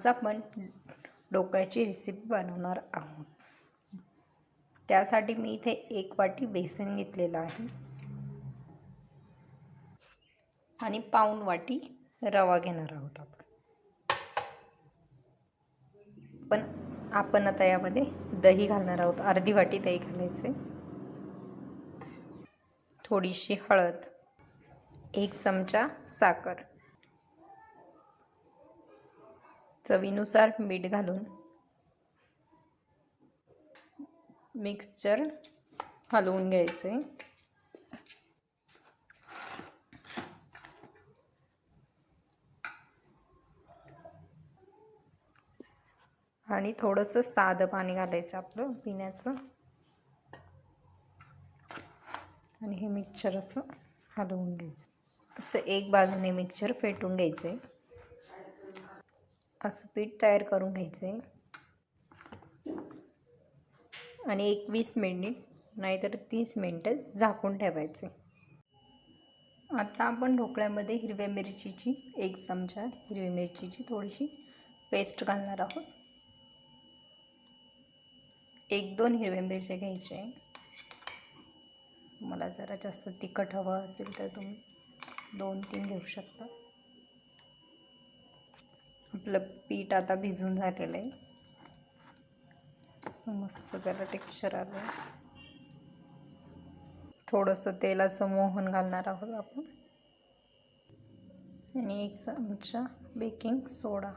आज आपण ढोकळ्याची रेसिपी बनवणार आहोत. त्यासाठी मी इथे एक वाटी बेसन घेतलेलं आहे. आणि पाऊण वाटी रवा घेणार आहोत आपण. पण आपण आता यामध्ये दही घालणार आहोत. अर्धी वाटी दही घालायचे. थोडीशी हळद एक चमचा साखर. चवीनुसार मीठ घालून मिक्सचर हलवून घ्यायचे. आणि थोडंसं साधं पाणी घालायचं आपलं पिण्याचं. आणि हे मिक्सचर असं हलवून घ्यायचं. असं एक बाजूने मिक्सचर फेटून घ्यायचं आहे असं पीठ तयार करून घ्यायचं. आहे आणि एक वीस मिनिट नाहीतर तीस मिनटं झाकून ठेवायचे. आता आपण ढोकळ्यामध्ये हिरव्या मिरचीची एक चमचा हिरवी मिरचीची थोडीशी पेस्ट घालणार आहोत. एक दोन हिरव्या मिरच्या घ्यायच्या आहे मला जरा जास्त तिखट हवं असेल तर तुम्ही दोन तीन घेऊ शकता. आपलं पीठ आता भिजून झालेलं आहे. मस्त त्याला टेक्स्चर आलं थोडंसं तेलाचं मोहन घालणार आहोत आपण. आणि एक चमचा बेकिंग सोडा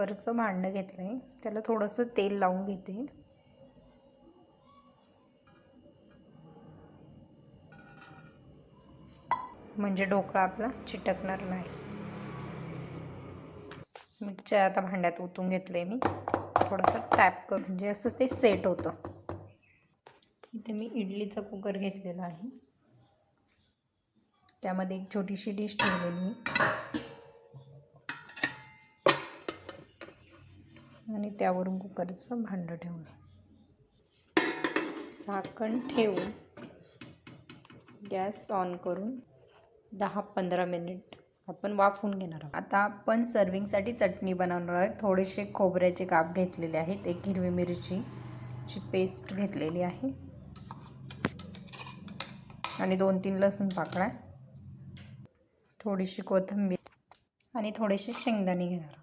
वरचं भांडं घेतलं आहे त्याला थोडंसं तेल लावून घेते. म्हणजे ढोकळा आपला चिटकणार नाही. मिरच्या आता भांड्यात ओतून घेतले मी. थोडंसं टॅप करून म्हणजे असं ते सेट होतं. इथे मी इडलीचा कुकर घेतलेला आहे. त्यामध्ये एक छोटीशी डिश ठेवलेली आणि त्यावरून कुकरचं भांडं ठेवलं झाकण ठेवून गॅस ऑन करून दहा पंधरा मिनिट आपण वाफवून घेणार आहोत. आता आपण सर्विंगसाठी चटणी बनवणार आहोत. थोडेसे खोबऱ्याचे काप घेतलेले आहेत. एक हिरवी मिरचीची पेस्ट घेतलेली आहे. आणि दोन तीन लसूण पाकळ्या. थोडीशी कोथिंबीर आणि थोडेसे शेंगदाणे घेणार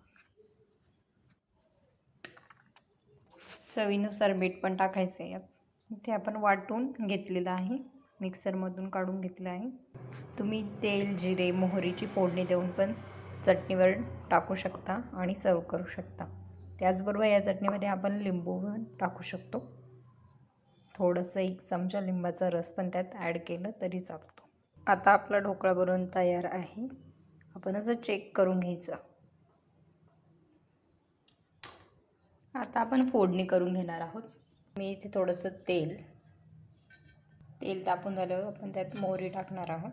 चवीनुसार मीठ पण टाकायचं आहे यात ते आपण वाटून घेतलेलं आहे. मिक्सरमधून काढून घेतलं आहे. तुम्ही तेल जिरे मोहरीची फोडणी देऊन पण चटणीवर टाकू शकता आणि सर्व करू शकता. त्याचबरोबर या चटणीमध्ये आपण लिंबू पण टाकू शकतो. थोडंसं एक चमचा लिंबाचा रस पण त्यात ॲड केलं तरी चालतो. आता आपला ढोकळा बनवून तयार आहे. आपण असं चेक करून घ्यायचं. आता आपण फोडणी करून घेणार आहोत. मी इथे थोडंसं तेल तेल तापून झालं आपण त्यात मोहरी टाकणार आहोत.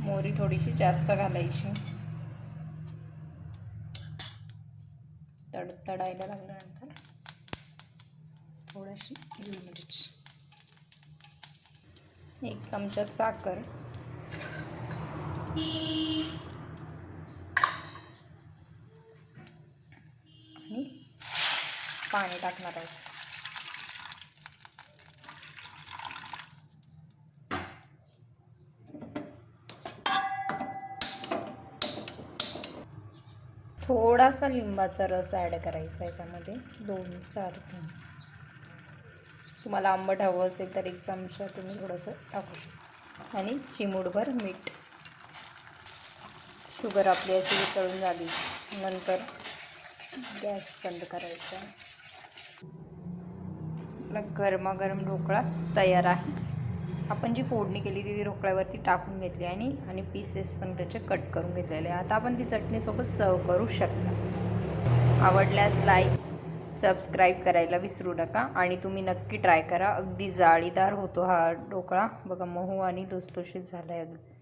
मोहरी थोडीशी जास्त घालायची. तड तडायला लागल्यानंतर थोडीशी हिरवी मिरची. एक चमचा साखर. पाणी टाकणार आहोत थोडासा लिंबाचा रस ॲड करायचा आहे त्यामध्ये. दोन चार तीन. तुम्हाला आंबट हवं असेल तर एक चमचा तुम्ही थोडंसं टाकू शकता. आणि चिमूडभर मीठ. शुगर आपली अशी तळून झाली. नंतर गॅस बंद करायचा. आपला गरमागरम ढोकळा तयार आहे. आपण जी फोडणी केली ती ढोकळ्यावरती टाकून घेतली आणि आणि पीसेस पण त्याचे कट करून घेतलेले. आता आपण ती चटणीसोबत सर्व करू शकता. आवडल्यास लाईक सबस्क्राईब करायला विसरू नका आणि तुम्ही नक्की ट्राय करा. अगदी जाळीदार होतो हा ढोकळा. बघा महू आणि लुसलुशीत झाला आहे अगदी.